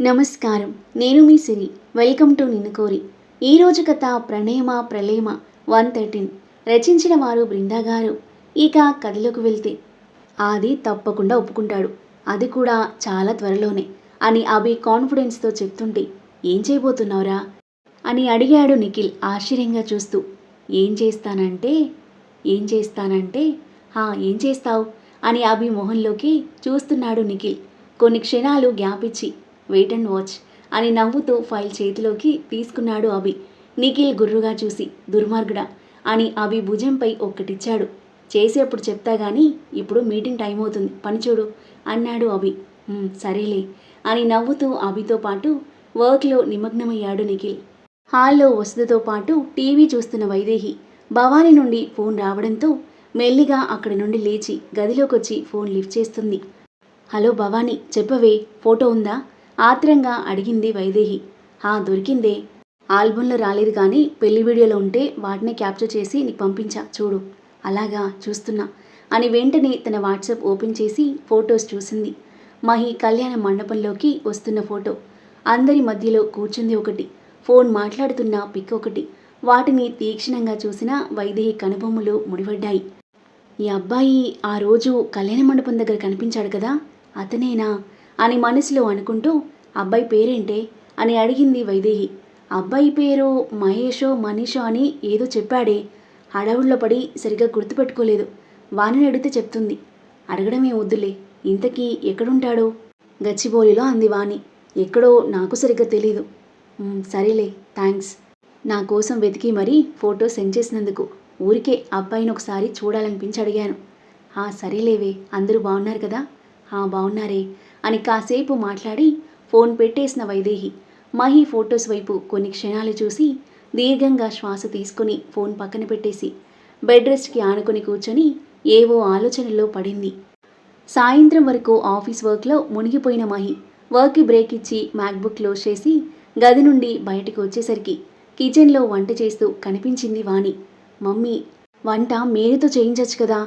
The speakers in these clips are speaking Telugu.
నమస్కారం. నేను మీ సిరి. వెల్కమ్ టు నిన్ను కోరి ఈరోజు కథ ప్రణేమ ప్రలేమ వన్ థర్టీన్. రచించిన వారు బృందా గారు. ఇక కథలోకి వెళ్తే ఆది తప్పకుండా ఒప్పుకుంటాడు. అది కూడా చాలా త్వరలోనే అని అభి కాన్ఫిడెన్స్తో చెప్తుంటే ఏం చేయబోతున్నావురా? అని అడిగాడు నిఖిల్ ఆశ్చర్యంగా చూస్తూ. ఏం చేస్తానంటే ఏం చేస్తానంటే హా ఏం చేస్తావు? అని అభి మొహంలోకి చూస్తున్నాడు నిఖిల్. కొన్ని క్షణాలు గ్యాప్ ఇచ్చి వెయిట్ అండ్ వాచ్ అని నవ్వుతూ ఫైల్ చేతిలోకి తీసుకున్నాడు అభి. నిఖిల్ గుర్రుగా చూసి దుర్మార్గుడా అని అభి భుజంపై ఒక్కటిచ్చాడు. చేసేప్పుడు చెప్తా గానీ ఇప్పుడు మీటింగ్ టైం అవుతుంది. పనిచూడు అన్నాడు అభి. సరేలే అని నవ్వుతూ అభితో పాటు వర్క్లో నిమగ్నమయ్యాడు నిఖిల్. హాల్లో వసుదతో పాటు టీవీ చూస్తున్న వైదేహి భవానీ నుండి ఫోన్ రావడంతో మెల్లిగా అక్కడి నుండి లేచి గదిలోకొచ్చి ఫోన్ లిఫ్ట్ చేస్తుంది. హలో భవానీ చెప్పవే ఫోటో ఉందా? ఆత్రంగా అడిగింది వైదేహి. హా దొరికిందే. ఆల్బంలో రాలేదు కానీ పెళ్ళి వీడియోలో ఉంటే వాటిని క్యాప్చర్ చేసి నీకు పంపించా చూడు. అలాగా చూస్తున్నా అని వెంటనే తన వాట్సాప్ ఓపెన్ చేసి ఫొటోస్ చూసింది. మహి కళ్యాణ మండపంలోకి వస్తున్న ఫోటో. అందరి మధ్యలో కూర్చుంది ఒకటి. ఫోన్ మాట్లాడుతున్న పిక్ ఒకటి. వాటిని తీక్షణంగా చూసిన వైదేహి కనుబొమ్మలు ముడిపడ్డాయి. ఈ అబ్బాయి ఆ రోజు కళ్యాణ మండపం దగ్గర కనిపించాడు కదా అతనేనా అని మనసులో అనుకుంటూ అబ్బాయి పేరేంటే? అని అడిగింది వైదేహి. అబ్బాయి పేరు మహేషో మనీషో అని ఏదో చెప్పాడే. హడావుల్లో పడి సరిగ్గా గుర్తుపెట్టుకోలేదు. వాణిని అడిగితే చెప్తుంది. అడగడమే వద్దులే. ఇంతకీ ఎక్కడుంటాడో? గచ్చిబౌలిలో అంది వాణి. ఎక్కడో నాకు సరిగ్గా తెలీదు. సరేలే థ్యాంక్స్ నా కోసం వెతికి మరీ ఫోటో సెండ్ చేసినందుకు. ఊరికే అబ్బాయిని ఒకసారి చూడాలనిపించి అడిగాను. ఆ సరేలేవే అందరూ బాగున్నారు కదా? ఆ బాగున్నారే అని కాసేపు మాట్లాడి ఫోన్ పెట్టేసిన వైదేహి. మహి ఫొటోస్ వైపు కొన్ని క్షణాలు చూసి దీర్ఘంగా శ్వాస తీసుకుని ఫోన్ పక్కన పెట్టేసి బెడ్ రెస్ట్కి ఆనుకుని కూర్చొని ఏవో ఆలోచనల్లో పడింది. సాయంత్రం వరకు ఆఫీస్ వర్క్లో మునిగిపోయిన మహి వర్క్కి బ్రేక్ ఇచ్చి మ్యాక్బుక్ క్లోజ్ చేసి గది నుండి బయటకు వచ్చేసరికి కిచెన్లో వంట చేస్తూ కనిపించింది వాణి. మమ్మీ వంట మేరీతో చేయించచ్చు కదా.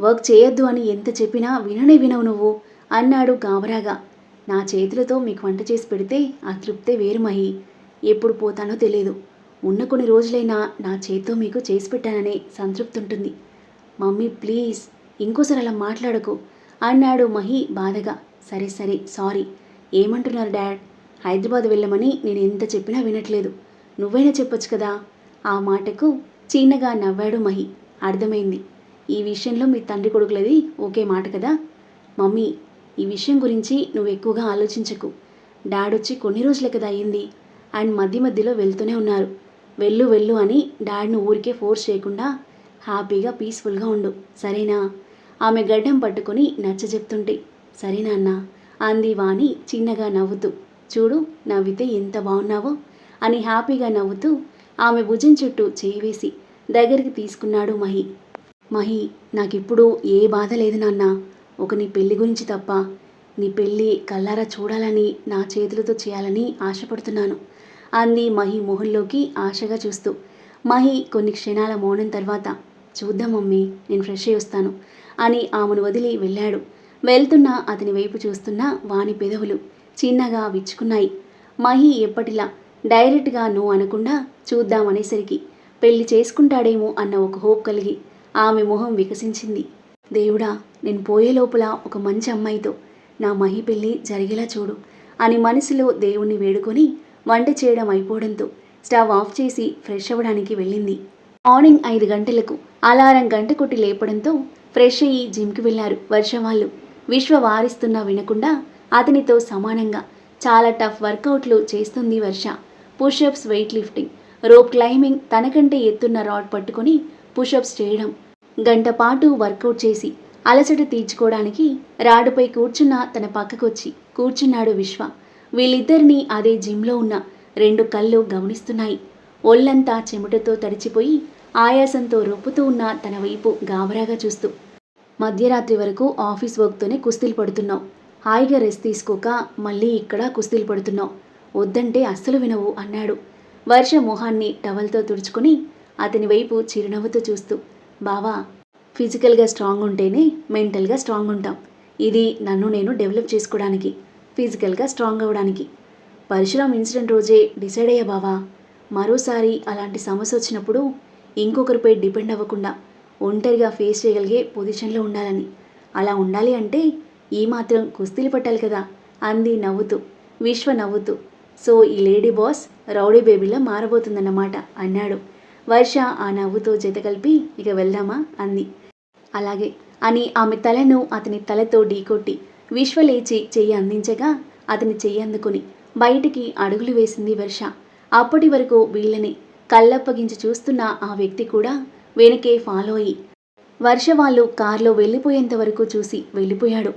వర్క్ చేయొద్దు అని ఎంత చెప్పినా విననే వినవు నువ్వు అన్నాడు గాబరాగా. నా చేతులతో మీకు వంట చేసి పెడితే ఆ తృప్తే వేరు మహి. ఎప్పుడు పోతానో తెలియదు ఉన్న కొన్ని రోజులైనా నా చేతితో మీకు చేసి పెట్టాననే సంతృప్తి ఉంటుంది. మమ్మీ ప్లీజ్ ఇంకోసారి అలా మాట్లాడకు. అన్నాడు మహి బాధగా. సరే సరే సారీ. ఏమంటున్నారు డాడ్? హైదరాబాద్ వెళ్ళమని నేను ఎంత చెప్పినా వినట్లేదు. నువ్వైనా చెప్పొచ్చు కదా? ఆ మాటకు చిన్నగా నవ్వాడు మహి. అర్థమైంది. ఈ విషయంలో మీ తండ్రి కొడుకులది ఒకే మాట కదా? మమ్మీ ఈ విషయం గురించి నువ్వు ఎక్కువగా ఆలోచించకు. డాడ్ వచ్చి కొన్ని రోజులు కదా అయింది. అండ్ మధ్య మధ్యలో వెళ్తూనే ఉన్నారు. వెళ్ళు వెళ్ళు అని డాడ్ను ఊరికే ఫోర్స్ చేయకుండా హ్యాపీగా పీస్ఫుల్గా ఉండు. సరేనా? ఆమె గడ్డం పట్టుకొని నచ్చ చెప్తుంటే సరేనా అన్న? అంది వాణి చిన్నగా నవ్వుతూ. చూడు నవ్వితే ఎంత బాగున్నావో అని హ్యాపీగా నవ్వుతూ ఆమె భుజం చుట్టూ చేవేసి దగ్గరికి తీసుకున్నాడు మహి. మహి నాకిప్పుడు ఏ బాధ లేదు నాన్న. ఒక నీ పెళ్ళి గురించి తప్ప నీ పెళ్ళి కల్లారా చూడాలని నా చేతులతో చేయాలని ఆశపడుతున్నాను. అంది మహి మొహంలోకి ఆశగా చూస్తూ. మహి కొన్ని క్షణాల మౌనం తర్వాత చూద్దాం మమ్మీ నేను ఫ్రెష్ అయ్యి వస్తాను అని ఆమెను వదిలి వెళ్ళాడు. వెళ్తున్న అతని వైపు చూస్తున్న వాని పెదవులు చిన్నగా విచ్చుకున్నాయి. మహి ఎప్పటిలా డైరెక్ట్గా నువ్వు అనకుండా చూద్దామనేసరికి పెళ్ళి చేసుకుంటాడేమో అన్న ఒక హోప్ కలిగి ఆమె మొహం వికసించింది. దేవుడా నేను పోయే లోపల ఒక మంచి అమ్మాయితో నా మహి పెళ్ళి జరిగేలా చూడు అని మనసులో దేవుణ్ణి వేడుకొని వంట చేయడం అయిపోవడంతో స్టవ్ ఆఫ్ చేసి ఫ్రెష్ అవ్వడానికి వెళ్ళింది. మార్నింగ్ ఐదు గంటలకు అలారం గంట కొట్టి లేపడంతో ఫ్రెష్ అయ్యి జిమ్కి వెళ్ళారు వర్ష వాళ్ళు. విశ్వ వారిస్తున్నా వినకుండా అతనితో సమానంగా చాలా టఫ్ వర్కౌట్లు చేస్తుంది Varsha. Pushups weight lifting rope climbing తనకంటే ఎత్తున్న రాడ్ పట్టుకొని పుషప్స్ చేయడం. గంట పాటు వర్కౌట్ చేసి అలసట తీర్చుకోవడానికి రాడుపై కూర్చున్న తన పక్కకొచ్చి కూర్చున్నాడు విశ్వ. వీళ్ళిద్దరినీ అదే జిమ్లో ఉన్న రెండు కళ్ళు గమనిస్తున్నాయి. ఒళ్ళంతా చెమటతో తడిచిపోయి ఆయాసంతో రొప్పుతూ ఉన్న తన వైపు గాబరాగా చూస్తూ మధ్యరాత్రి వరకు ఆఫీస్ వర్క్తోనే కుస్తీలు పడుతున్నావు. హాయిగా రెస్ట్ తీసుకోక మళ్ళీ ఇక్కడ కుస్తీలు పడుతున్నావు. వద్దంటే అస్సలు వినవు అన్నాడు. వర్ష మొహాన్ని టవల్తో తుడుచుకుని అతని వైపు చిరునవ్వుతో చూస్తూ బావా ఫిజికల్గా స్ట్రాంగ్ ఉంటేనే మెంటల్గా స్ట్రాంగ్ ఉంటాం. ఇది నన్ను నేను డెవలప్ చేసుకోవడానికి ఫిజికల్గా స్ట్రాంగ్ అవ్వడానికి. పరశురామ్ ఇన్సిడెంట్ రోజే డిసైడ్ అయ్యా బావా. మరోసారి అలాంటి సమస్య వచ్చినప్పుడు ఇంకొకరిపై డిపెండ్ అవ్వకుండా ఒంటరిగా ఫేస్ చేయగలిగే పొజిషన్లో ఉండాలని. అలా ఉండాలి అంటే ఈ మాత్రం కుస్తీలు పట్టాలి కదా అంది నవ్వుతూ. విశ్వ నవ్వుతూ. సో ఈ లేడీ బాస్ రౌడీ బేబీలా మారబోతుందన్నమాట అన్నాడు. వర్ష ఆ నవ్వుతో జత కలిపి ఇక వెళ్దామా? అంది. అలాగే అని ఆమె తలను అతని తలతో ఢీకొట్టి విశ్వ లేచి చెయ్యి అందించగా అతని చెయ్యి అందుకుని బయటికి అడుగులు వేసింది వర్ష. అప్పటి వరకు వీళ్ళని కళ్ళప్పగించి చూస్తున్న ఆ వ్యక్తి కూడా వెనకే ఫాలో అయ్యి వర్ష వాళ్ళు కారులో వెళ్ళిపోయేంత వరకు చూసి వెళ్ళిపోయాడు.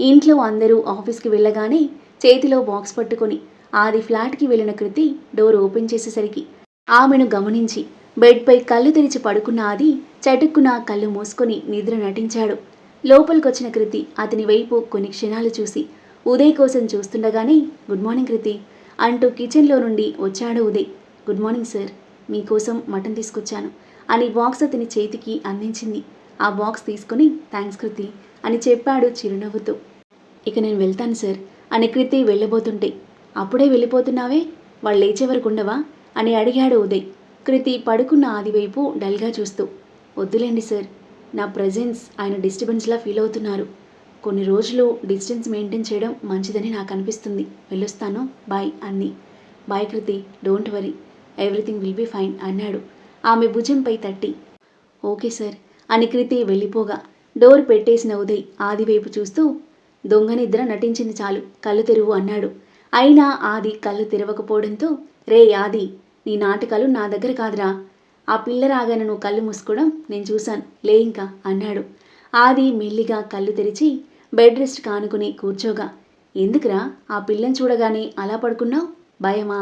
ఇంట్లో అందరూ ఆఫీస్కి వెళ్ళగానే చేతిలో బాక్స్ పట్టుకొని ఆది ఫ్లాట్కి వెళ్ళిన కృతి డోర్ ఓపెన్ చేసేసరికి ఆమెను గమనించి బెడ్పై కళ్ళు తెరిచి పడుకున్న ఆది చటుక్కున కళ్ళు మూసుకొని నిద్ర నటించాడు. లోపలికొచ్చిన కృతి అతని వైపు కొన్ని క్షణాలు చూసి ఉదయ్ కోసం చూస్తుండగానే గుడ్ మార్నింగ్ కృతి అంటూ కిచెన్లో నుండి వచ్చాడు ఉదయ్. గుడ్ మార్నింగ్ సార్ మీకోసం మటన్ తీసుకొచ్చాను అని బాక్స్ అతని చేతికి అందించింది. ఆ బాక్స్ తీసుకుని థ్యాంక్స్ కృతి అని చెప్పాడు చిరునవ్వుతూ. ఇక నేను వెళ్తాను సార్ అని కృతి వెళ్ళబోతుంటే అప్పుడే వెళ్ళిపోతున్నావే? వాళ్ళు లేచే వరకు ఉండవా? అని అడిగాడు ఉదయ్. కృతి పడుకున్న ఆదివైపు డల్గా చూస్తూ వద్దులేండి సార్. నా ప్రజెన్స్ ఆయన డిస్టర్బెన్స్లా ఫీల్ అవుతున్నారు. కొన్ని రోజులు డిస్టెన్స్ మెయింటైన్ చేయడం మంచిదని నాకు అనిపిస్తుంది. వెళ్ళొస్తాను. బాయ్ అంది bye Kriti don't worry. Everything will be fine అన్నాడు. ఆమె భుజంపై తట్టి. Okay sir. అని కృతి వెళ్ళిపోగా. డోర్ పెట్టేసిన ఉదయ్ ఆది వైపు చూస్తూ దొంగ నిద్ర నటించింది చాలు. కళ్ళు తెరువు అన్నాడు. అయినా ఆది కళ్ళు తెరవకపోవడంతో రే ఆది నీ నాటకాలు నా దగ్గర కాదురా. ఆ పిల్ల రాగానే నువ్వు కళ్ళు మూసుకోవడం నేను చూశాను. లే ఇంకా అన్నాడు. ఆది మెల్లిగా కళ్ళు తెరిచి బెడ్ రెస్ట్ కానుకుని కూర్చోగా. ఎందుకురా? ఆ పిల్లని చూడగానే అలా పడుకున్నావు? భయమా?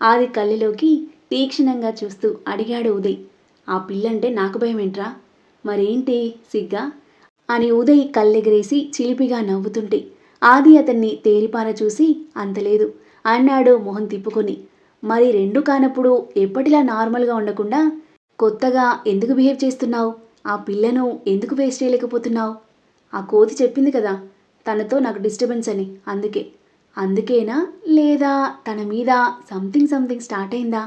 ఆది కళ్ళలోకి తీక్షణంగా చూస్తూ అడిగాడు ఉదయ్. ఆ పిల్లంటే నాకు భయమేంట్రా? మరేంటి సిగ్గా? అని ఉదయ్ కళ్ళెగరేసి చిలిపిగా నవ్వుతుంటే ఆది అతన్ని తేరిపార చూసి అంతలేదు అన్నాడు మొహం తిప్పుకొని. మరి రెండు కానప్పుడు ఎప్పటిలా నార్మల్గా ఉండకుండా కొత్తగా ఎందుకు బిహేవ్ చేస్తున్నావు? ఆ పిల్లను ఎందుకు వేస్ట్ చేయలేకపోతున్నావు? ఆ కోతి చెప్పింది కదా తనతో నాకు డిస్టర్బెన్స్ అని అందుకే. అందుకేనా? లేదా తన మీద సంథింగ్ సంథింగ్ స్టార్ట్ అయిందా?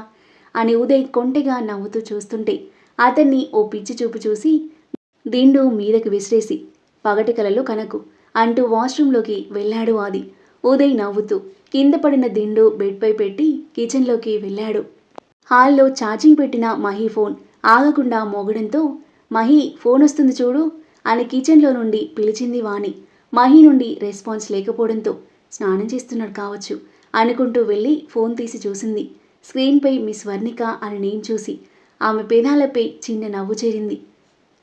అని ఉదయ్ కొంటెగా నవ్వుతూ చూస్తుంటే అతన్ని ఓ పిచ్చి చూపు చూసి దిండు మీదకి విసిరేసి పగటి కలలో కనకు అంటూ వాష్రూంలోకి వెళ్ళాడు ఆది. ఉదయ్ నవ్వుతూ కింద పడిన దిండు బెడ్పై పెట్టి కిచెన్లోకి వెళ్ళాడు. హాల్లో ఛార్జింగ్ పెట్టిన మహి ఫోన్ ఆగకుండా మోగడంతో మహి ఫోన్ వస్తుంది చూడు అని కిచెన్లో నుండి పిలిచింది వాణి. మహి నుండి రెస్పాన్స్ లేకపోవడంతో స్నానం చేస్తున్నాడు కావచ్చు అనుకుంటూ వెళ్ళి ఫోన్ తీసి చూసింది. స్క్రీన్పై మిస్ వర్ణిక అని నేమ్ చూసి ఆమె పేదాలపై చిన్న నవ్వు చేరింది.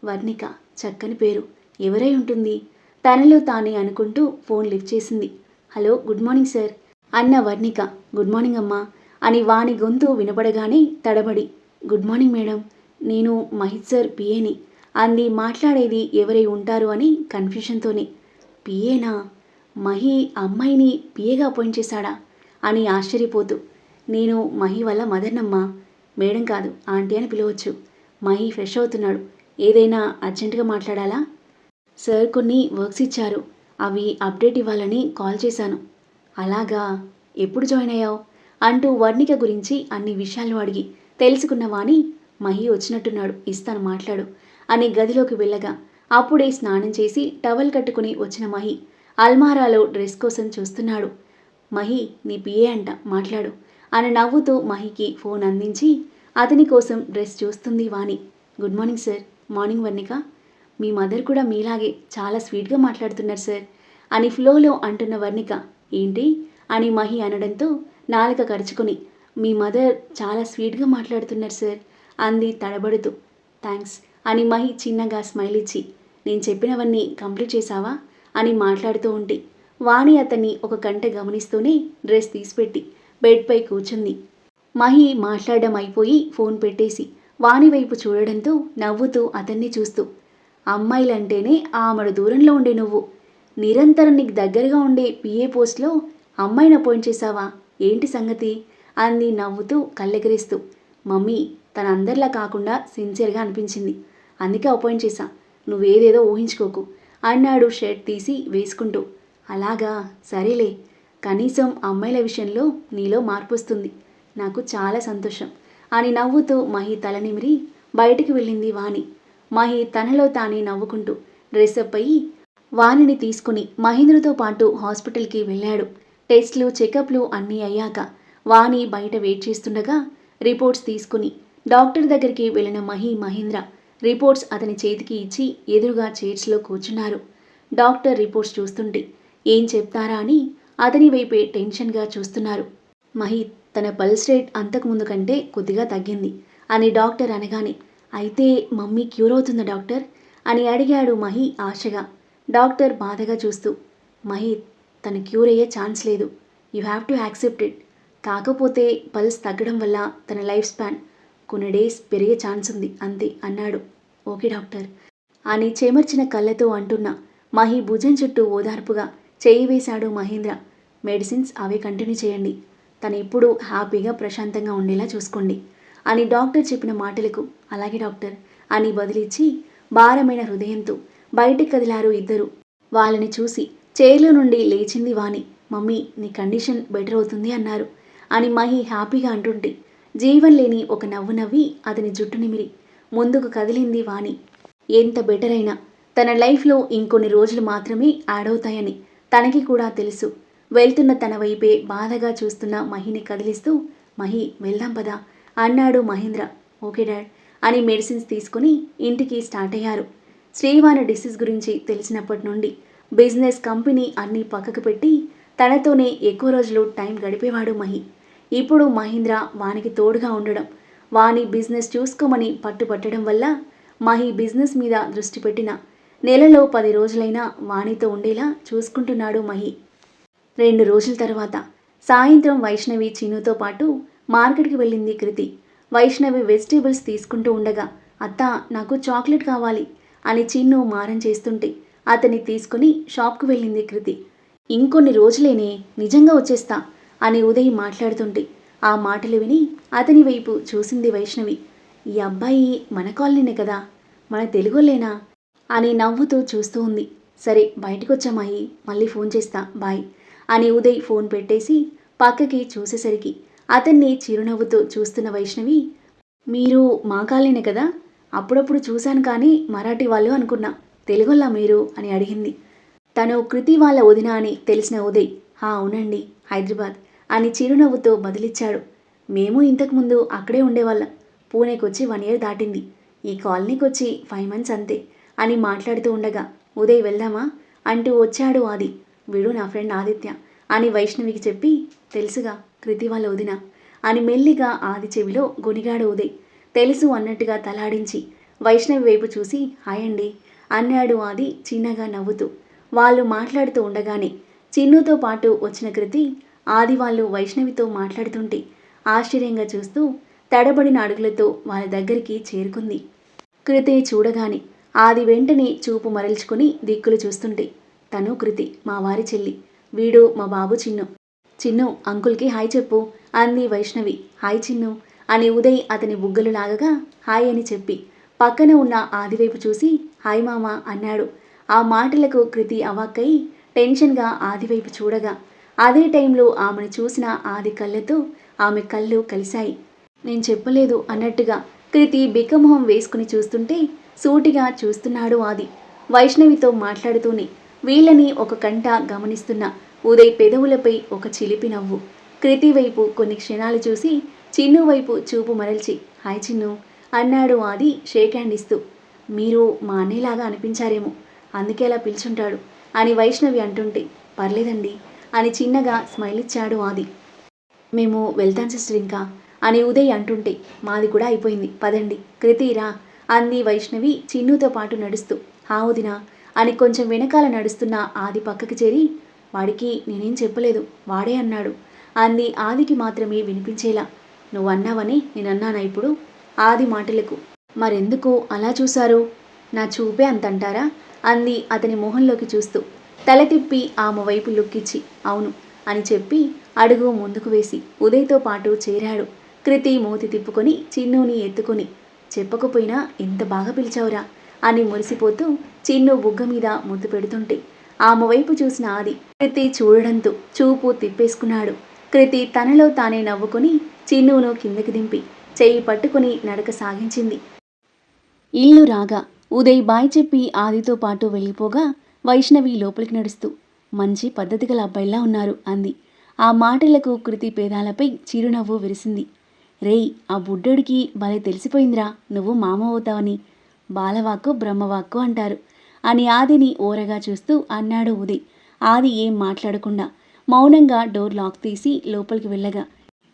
వర్ణిక చక్కని పేరు. ఎవరై ఉంటుంది? తనలో తానే అనుకుంటూ ఫోన్ లిఫ్ట్ చేసింది. Hello good morning sir. అన్న వర్ణిక గుడ్ మార్నింగ్ అమ్మా అని వాణి గొంతు వినపడగానే తడబడి గుడ్ మార్నింగ్ మేడం నేను మహిత్ సార్ పిఏని. అంది మాట్లాడేది ఎవరై ఉంటారు అని కన్ఫ్యూషన్తోనే. పిఏనా? మహి అమ్మాయిని పిఏగా అపాయింట్ చేశాడా? అని ఆశ్చర్యపోతూ నేను మహి వల్ల మదర్నమ్మా మేడం కాదు ఆంటీ అని పిలవచ్చు. మహి ఫ్రెష్ అవుతున్నాడు. ఏదైనా అర్జెంటుగా మాట్లాడాలా? సార్ కొన్ని వర్క్స్ ఇచ్చారు. అవి అప్డేట్ ఇవ్వాలని కాల్ చేశాను. అలాగా? ఎప్పుడు జాయిన్ అయ్యావు? అంటూ వర్ణిక గురించి అన్ని విషయాలు అడిగి తెలుసుకున్న వాణి మహి వచ్చినట్టున్నాడు ఇస్తాను మాట్లాడు అని గదిలోకి వెళ్ళగా అప్పుడే స్నానం చేసి టవల్ కట్టుకుని వచ్చిన మహి అల్మారాలో డ్రెస్ కోసం చూస్తున్నాడు. మహి నీ పిఏ అంట మాట్లాడు అని నవ్వుతూ మహికి ఫోన్ అందించి అతని కోసం డ్రెస్ చూస్తుంది Vani. Good morning sir. Morning Varnika. మీ మదర్ కూడా మీలాగే చాలా స్వీట్గా మాట్లాడుతున్నారు సార్ అని ఫ్లోలో అంటున్న వర్ణిక ఏంటి? అని మహి అనడంతో నాలుక కరుచుకుని మీ మదర్ చాలా స్వీట్గా మాట్లాడుతున్నారు సార్. అంది తడబడుతూ. థ్యాంక్స్ అని మహి చిన్నగా స్మైల్ ఇచ్చి నేను చెప్పినవన్నీ కంప్లీట్ చేశావా? అని మాట్లాడుతూ ఉంటే వాణి అతన్ని ఒక గంట గమనిస్తూనే డ్రెస్ తీసిపెట్టి బెడ్పై కూర్చుంది. మహి మాట్లాడడం అయిపోయి ఫోన్ పెట్టేసి వాణి వైపు చూడడంతో నవ్వుతూ అతన్ని చూస్తూ అమ్మాయిలంటేనే ఆమెడు దూరంలో ఉండే నువ్వు. నిరంతరం నీకు దగ్గరగా ఉండే పిఏ పోస్ట్లో అమ్మాయిని అపాయింట్ చేశావా? ఏంటి సంగతి? అంది నవ్వుతూ కళ్ళెగరేస్తూ. మమ్మీ తన అందరిలా కాకుండా సిన్సియర్గా అనిపించింది. అందుకే అపాయింట్ చేశా. నువ్వేదేదో ఊహించుకోకు అన్నాడు షర్ట్ తీసి వేసుకుంటూ. అలాగా? సరేలే. కనీసం అమ్మాయిల విషయంలో నీలో మార్పు వస్తుంది. నాకు చాలా సంతోషం అని నవ్వుతూ మహి తల నిమిరి బయటికి వెళ్ళింది వాణి. మహి తనలో తానే నవ్వుకుంటూ డ్రెస్అప్ అయ్యి వాణిని తీసుకుని మహేంద్రతో పాటు హాస్పిటల్కి వెళ్ళాడు. టెస్ట్లు చెకప్లు అన్నీ అయ్యాక వాణి బయట వెయిట్ చేస్తుండగా రిపోర్ట్స్ తీసుకుని డాక్టర్ దగ్గరికి వెళ్ళిన మహి మహేంద్ర రిపోర్ట్స్ అతని చేతికి ఇచ్చి ఎదురుగా చైర్స్లో కూర్చున్నారు. డాక్టర్ రిపోర్ట్స్ చూస్తుంటే ఏం చెప్తారా అని అతని వైపే టెన్షన్గా చూస్తున్నారు. మహి తన పల్స్ రేట్ అంతకుముందు కంటే కొద్దిగా తగ్గింది అని డాక్టర్ అనగానే అయితే మమ్మీ క్యూర్ అవుతుందా డాక్టర్? అని అడిగాడు మహి ఆశగా. డాక్టర్ బాధగా చూస్తూ మహి తన క్యూర్ అయ్యే ఛాన్స్ లేదు. You have to accept it. కాకపోతే పల్స్ తగ్గడం వల్ల తన లైఫ్ స్పాన్ కొన్ని డేస్ పెరిగే ఛాన్స్ ఉంది అంతే అన్నాడు. Okay doctor. అని చేమర్చిన కళ్ళతో అంటున్న మహి భుజం చుట్టూ ఓదార్పుగా చేయి వేశాడు మహేంద్ర. మెడిసిన్స్ అవే కంటిన్యూ చేయండి. తను ఎప్పుడూ హ్యాపీగా ప్రశాంతంగా ఉండేలా చూసుకోండి అని డాక్టర్ చెప్పిన మాటలకు అలాగే డాక్టర్ అని బదిలిచ్చి భారమైన హృదయంతో బయటికి కదిలారు ఇద్దరు. వాళ్ళని చూసి చైర్లో నుండి లేచింది వాణి. మమ్మీ నీ కండిషన్ బెటర్ అవుతుంది అన్నారు. అని మహి హ్యాపీగా అంటుంటే జీవం లేని ఒక నవ్వు నవ్వి అతని జుట్టు నిమిరి. ముందుకు కదిలింది వాణి. ఎంత బెటర్ అయినా తన లైఫ్లో ఇంకొన్ని రోజులు మాత్రమే యాడ్ అవుతాయని తనకి కూడా తెలుసు. వెళ్తున్న తన వైపే బాధగా చూస్తున్న మహిని కదిలిస్తూ మహి వెళ్దాం పదా అన్నాడు మహేంద్ర. ఓకే డాడ్ అని మెడిసిన్స్ తీసుకుని ఇంటికి స్టార్ట్ అయ్యారు. శ్రీవాణి డిసీజ్ గురించి తెలిసినప్పటి నుండి బిజినెస్ కంపెనీ అన్నీ పక్కకు పెట్టి తనతోనే ఎక్కువ రోజులు టైం గడిపేవాడు మహి. ఇప్పుడు మహీంద్ర వానికి తోడుగా ఉండడం వాని బిజినెస్ చూసుకోమని పట్టుపట్టడం వల్ల మహి బిజినెస్ మీద దృష్టి పెట్టిన నెలలో పది రోజులైనా వాణితో ఉండేలా చూసుకుంటున్నాడు మహి. రెండు రోజుల తర్వాత సాయంత్రం వైష్ణవి చిన్నుతో పాటు మార్కెట్కి వెళ్ళింది కృతి. వైష్ణవి వెజిటేబుల్స్ తీసుకుంటూ ఉండగా అత్త నాకు చాక్లెట్ కావాలి. అని చిన్ను మారం చేస్తుంటే అతన్ని తీసుకుని షాప్కు వెళ్ళింది కృతి. ఇంకొన్ని రోజులేనే నిజంగా వచ్చేస్తా అని ఉదయ్ మాట్లాడుతుంటే ఆ మాటలు విని అతని వైపు చూసింది వైష్ణవి. ఈ అబ్బాయి మన కాలనీనే కదా మన తెలుగులేనా అని నవ్వుతూ చూస్తూ ఉంది. సరే బయటకొచ్చామాయి మళ్ళీ ఫోన్ చేస్తా బాయ్ అని ఉదయ్ ఫోన్ పెట్టేసి పక్కకి చూసేసరికి అతన్ని చిరునవ్వుతో చూస్తున్న వైష్ణవి మీరు మా కాలనీనే కదా అప్పుడప్పుడు చూశాను కానీ మరాఠీ వాళ్ళు అనుకున్నా తెలుగులా మీరు? అని అడిగింది. తను కృతి వాళ్ళ వదిన అని తెలిసిన ఉదయ్. హా అవునండి హైదరాబాద్. అని చిరునవ్వుతో బదిలిచ్చాడు. మేము ఇంతకుముందు అక్కడే ఉండేవాళ్ళం. పూణేకి వచ్చి వన్ ఇయర్ దాటింది. ఈ కాలనీకి వచ్చి ఫైవ్ మంత్స్ అంతే అని మాట్లాడుతూ ఉండగా ఉదయ్ వెళ్దామా? అంటూ వచ్చాడు ఆది. వీడు నా ఫ్రెండ్ ఆదిత్య అని వైష్ణవికి చెప్పి తెలుసుగా కృతి వాళ్ళ వదిన అని మెల్లిగా ఆది చెవిలో గొనిగాడు ఉదయ్. తెలుసు అన్నట్టుగా తలాడించి వైష్ణవి వైపు చూసి హాయ్ అండి అన్నాడు ఆది చిన్నగా నవ్వుతూ. వాళ్ళు మాట్లాడుతూ ఉండగానే చిన్నుతో పాటు వచ్చిన కృతి ఆది వాళ్ళు వైష్ణవితో మాట్లాడుతుంటే ఆశ్చర్యంగా చూస్తూ తడబడిన అడుగులతో వాళ్ళ దగ్గరికి చేరుకుంది. కృతి చూడగానే ఆది వెంటనే చూపు మరల్చుకుని దిక్కులు చూస్తుంటే తను కృతి మా వారి చెల్లి. వీడు మా బాబు చిన్ను. చిన్ను అంకుల్కి హాయ్ చెప్పు అంది వైష్ణవి. హాయ్ చిన్ను. అని ఉదయ్ అతని బుగ్గలు లాగగా హాయ్ అని చెప్పి పక్కన ఉన్న ఆదివైపు చూసి హాయ్ మామ అన్నాడు. ఆ మాటలకు కృతి అవాక్కై టెన్షన్గా ఆదివైపు చూడగా అదే టైంలో ఆమెను చూసిన ఆది కళ్ళతో ఆమె కళ్ళు కలిశాయి. నేను చెప్పలేదు అన్నట్టుగా కృతి బిక్కమొహం వేసుకుని చూస్తుంటే సూటిగా చూస్తున్నాడు ఆది. వైష్ణవితో మాట్లాడుతూనే వీళ్ళని ఒక కంట గమనిస్తున్న ఉదయ్ పెదవులపై ఒక చిలిపి నవ్వు. కృతి వైపు కొన్ని క్షణాలు చూసి చిన్ను వైపు చూపు మరల్చి హాయ్ చిన్ను అన్నాడు ఆది షేక్ హ్యాండ్ ఇస్తూ. మీరు మా అన్నయ్యలాగా అనిపించారేమో అందుకే అలా పిలుచుంటాడు అని వైష్ణవి అంటుంటే పర్లేదండి అని చిన్నగా స్మైల్ ఇచ్చాడు ఆది. మేము వెళ్తాం సిస్టర్ ఇంకా అని ఉదయ్ అంటుంటే మాది కూడా అయిపోయింది పదండి కృతిరా అంది వైష్ణవి చిన్నుతో పాటు నడుస్తూ. హా వదినా అని కొంచెం వెనకాల నడుస్తున్న ఆది పక్కకి చేరి వాడికి నేనేం చెప్పలేదు వాడే అన్నాడు అంది ఆదికి మాత్రమే వినిపించేలా. నువ్వు అన్నావని నేనన్నానా ఇప్పుడు? ఆది మాటలకు. మరెందుకు అలా చూశారు? నా చూపే అంతంటారా? అంది అతని మొహంలోకి చూస్తూ. తల తిప్పి ఆమె వైపు లుక్కిచ్చి. అవును అని చెప్పి అడుగు ముందుకు వేసి ఉదయ్తో పాటు చేరాడు. కృతి మూతి తిప్పుకొని చిన్నుని ఎత్తుకొని చెప్పకపోయినా ఎంత బాగా పిలిచావురా అని మురిసిపోతూ చిన్ను బుగ్గ మీద ముద్దు పెడుతుంటే ఆమె వైపు చూసిన ఆది కృతి చూడడంతో చూపు తిప్పేసుకున్నాడు. కృతి తనలో తానే నవ్వుకుని చిన్నును కిందకి దింపి చెయ్యి పట్టుకుని నడక సాగించింది. ఇల్లు రాగా ఉదయ్ బాయ్ చెప్పి ఆదితో పాటు వెళ్ళిపోగా వైష్ణవి లోపలికి నడుస్తూ మంచి పద్ధతి గల అబ్బాయిలా ఉన్నారు అంది. ఆ మాటలకు కృతి పేదాలపై చిరునవ్వు విరిసింది. రేయ్ ఆ బుడ్డోడికి భలే తెలిసిపోయిందిరా నువ్వు మామ అవుతావని. బాలవాక్కు బ్రహ్మవాక్కు అంటారు అని ఆదిని ఓరగా చూస్తూ అన్నాడు ఉదయ్. ఆది ఏం మాట్లాడకుండా మౌనంగా డోర్ లాక్ తీసి లోపలికి వెళ్ళగా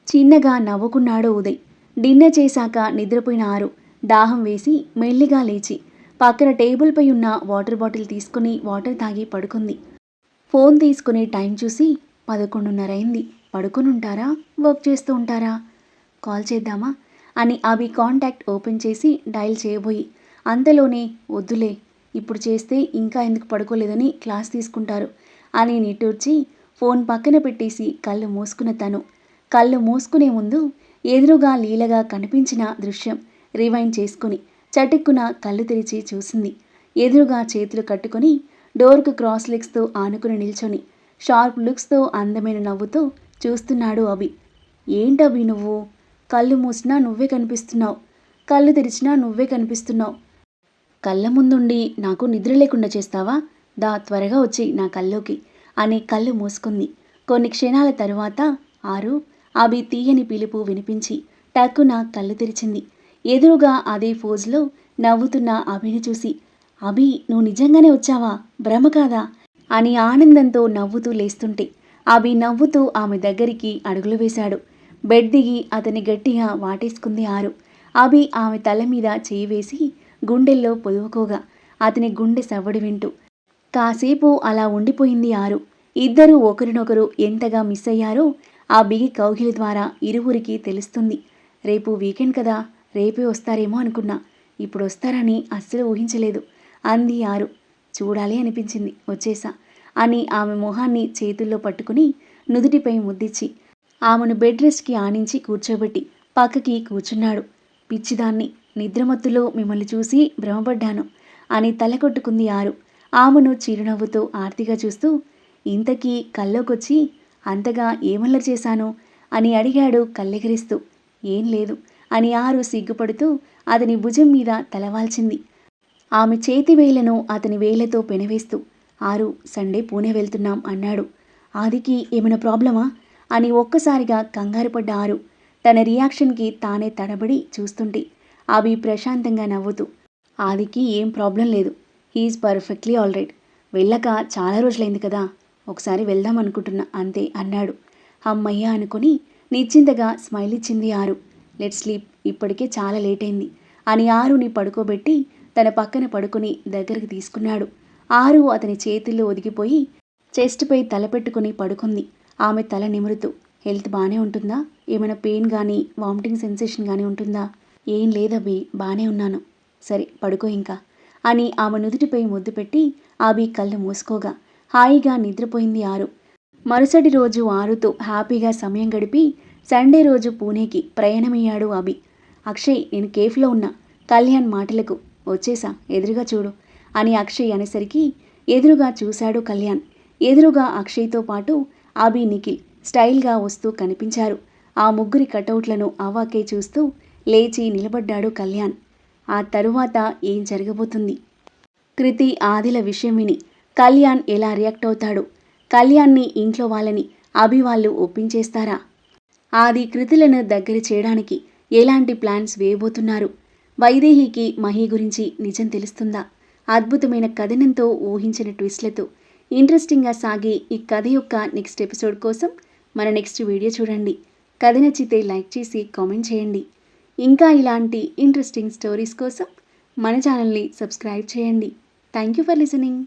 చిన్నగా నవ్వుకున్నాడు ఉదయ్. డిన్నర్ చేశాక నిద్రపోయిన ఆరు. దాహం వేసి మెల్లిగా లేచి పక్కన టేబుల్పై ఉన్న వాటర్ బాటిల్ తీసుకుని వాటర్ తాగి పడుకుంది. ఫోన్ తీసుకుని టైం చూసి పదకొండున్నర అయింది ఉంటారా వర్క్ చేస్తూ ఉంటారా? కాల్ చేద్దామా? అని అవి కాంటాక్ట్ ఓపెన్ చేసి డయల్ చేయబోయి అంతలోనే వద్దులే ఇప్పుడు చేస్తే ఇంకా ఎందుకు పడుకోలేదని క్లాస్ తీసుకుంటారు అని నిట్టూర్చి ఫోన్ పక్కన పెట్టేసి కళ్ళు మూసుకున్న తను. కళ్ళు మూసుకునే ముందు ఎదురుగా లీలగా కనిపించిన దృశ్యం రివైండ్ చేసుకుని చటుక్కున కళ్ళు తెరిచి చూసింది. ఎదురుగా చేతులు కట్టుకొని డోర్కు క్రాస్ లెగ్స్తో ఆనుకుని నిల్చొని షార్ప్ లుక్స్తో అందమైన నవ్వుతో చూస్తున్నాడు అభి. ఏంటభి నువ్వు? కళ్ళు మూసినా నువ్వే కనిపిస్తున్నావు. కళ్ళు తెరిచినా నువ్వే కనిపిస్తున్నావు. కళ్ళ ముందుండి నాకు నిద్ర లేకుండా చేస్తావా? దా త్వరగా వచ్చి నా కల్లోకి అని కళ్ళు మూసుకుంది. కొన్ని క్షణాల తరువాత ఆరు అభి తీయని పిలుపు వినిపించి టక్కున కళ్ళు తెరిచింది. ఎదురుగా అదే ఫోజ్లో నవ్వుతున్న అభిని చూసి అభి నువ్వు నిజంగానే వచ్చావా? భ్రమ కాదా? అని ఆనందంతో నవ్వుతూ లేస్తుంటే అభి నవ్వుతూ ఆమె దగ్గరికి అడుగులు వేశాడు. బెడ్ దిగి అతని గట్టిగా వాటేసుకుంది ఆరు. అభి ఆమె తల మీద చేయి వేసి గుండెల్లో పొదువుకోగా అతని గుండె సవ్వడి వింటూ కాసేపు అలా ఉండిపోయింది ఆరు. ఇద్దరూ ఒకరినొకరు ఎంతగా మిస్ అయ్యారో ఆ బిగి కౌగిలి ద్వారా ఇరువురికి తెలుస్తుంది. రేపు వీకెండ్ కదా రేపే వస్తారేమో అనుకున్నా. ఇప్పుడు వస్తారని అస్సలు ఊహించలేదు. అంది ఆరు. చూడాలి అనిపించింది వచ్చేసా అని ఆమె మొహాన్ని చేతుల్లో పట్టుకుని నుదుటిపై ముద్దిచ్చి ఆమెను బెడ్ రెస్ట్కి ఆనించి కూర్చోబెట్టి పక్కకి కూర్చున్నాడు. పిచ్చిదాన్ని నిద్రమత్తులో మిమ్మల్ని చూసి భ్రమపడ్డాను అని తల కొట్టుకుంది ఆరు. ఆమెను చిరునవ్వుతో ఆర్తిగా చూస్తూ ఇంతకీ కల్లోకొచ్చి అంతగా ఏమల్లరి చేశాను? అని అడిగాడు కళ్ళెగిరిస్తూ. ఏం లేదు అని ఆరు సిగ్గుపడుతూ అతని భుజం మీద తలవాల్చింది. ఆమె చేతి వేలను అతని వేళ్ళతో పెనవేస్తూ ఆరు సండే పూణే వెళ్తున్నాం అన్నాడు. ఆదికి ఏమైనా ప్రాబ్లమా? అని ఒక్కసారిగా కంగారు పడ్డ ఆరు. తన రియాక్షన్కి తానే తడబడి చూస్తుంటే అవి ప్రశాంతంగా నవ్వుతూ ఆదికి ఏం ప్రాబ్లం లేదు. He's perfectly all right. వెళ్ళక చాలా రోజులైంది కదా. ఒకసారి వెళ్దాం అనుకుంటున్నా అంతే అన్నాడు. అమ్మయ్య అనుకుని నిశ్చింతగా స్మైల్ ఇచ్చింది ఆరు. లెట్ స్లీప్ ఇప్పటికే చాలా లేట్ అయింది అని ఆరుని పడుకోబెట్టి తన పక్కన పడుకుని దగ్గరికి తీసుకున్నాడు. ఆరు అతని చేతిలో ఒదిగిపోయి చెస్ట్పై తల పెట్టుకుని పడుకుంది. ఆమె తల నిమురుతూ హెల్త్ బాగానే ఉంటుందా? ఏమైనా పెయిన్ కానీ వామిటింగ్ సెన్సేషన్ కానీ ఉంటుందా? ఏం లేదవి బాగానే ఉన్నాను. సరే పడుకో ఇంకా అని ఆమె నుదుటిపై ముద్దు పెట్టి ఆబి కళ్ళు మూసుకోగా. హాయిగా నిద్రపోయింది ఆరు. మరుసటి రోజు ఆరుతో హ్యాపీగా సమయం గడిపి సండే రోజు పూణేకి ప్రయాణమయ్యాడు అభి. అక్షయ్ నేను కేఫ్లో ఉన్నా. కళ్యాణ్ మాటలకు వచ్చేసా ఎదురుగా చూడు అని అక్షయ్ అనేసరికి ఎదురుగా చూశాడు కళ్యాణ్. ఎదురుగా అక్షయ్తో పాటు అభి నిఖిల్ స్టైల్గా వస్తూ కనిపించారు. ఆ ముగ్గురి కటౌట్లను అవాకే చూస్తూ లేచి నిలబడ్డాడు కళ్యాణ్. ఆ తరువాత ఏం జరగబోతుంది? కృతి ఆదిల విషయం విని కళ్యాణ్ ఎలా రియాక్ట్ అవుతాడు? కళ్యాణ్ని ఇంట్లో వాళ్ళని అభి వాళ్ళు ఒప్పించేస్తారా? ఆది కృతులను దగ్గర చేయడానికి ఎలాంటి ప్లాన్స్ వేయబోతున్నారు? వైదేహికి మహి గురించి నిజం తెలుస్తుందా? అద్భుతమైన కథనంతో ఊహించిన ట్విస్ట్లతో ఇంట్రెస్టింగ్గా సాగే ఈ కథ యొక్క నెక్స్ట్ ఎపిసోడ్ కోసం మన నెక్స్ట్ వీడియో చూడండి. కథ నచ్చితే లైక్ చేసి కామెంట్ చేయండి. ఇంకా ఇలాంటి ఇంట్రెస్టింగ్ స్టోరీస్ కోసం మన ఛానల్ని సబ్స్క్రైబ్ చేయండి. Thank you for listening.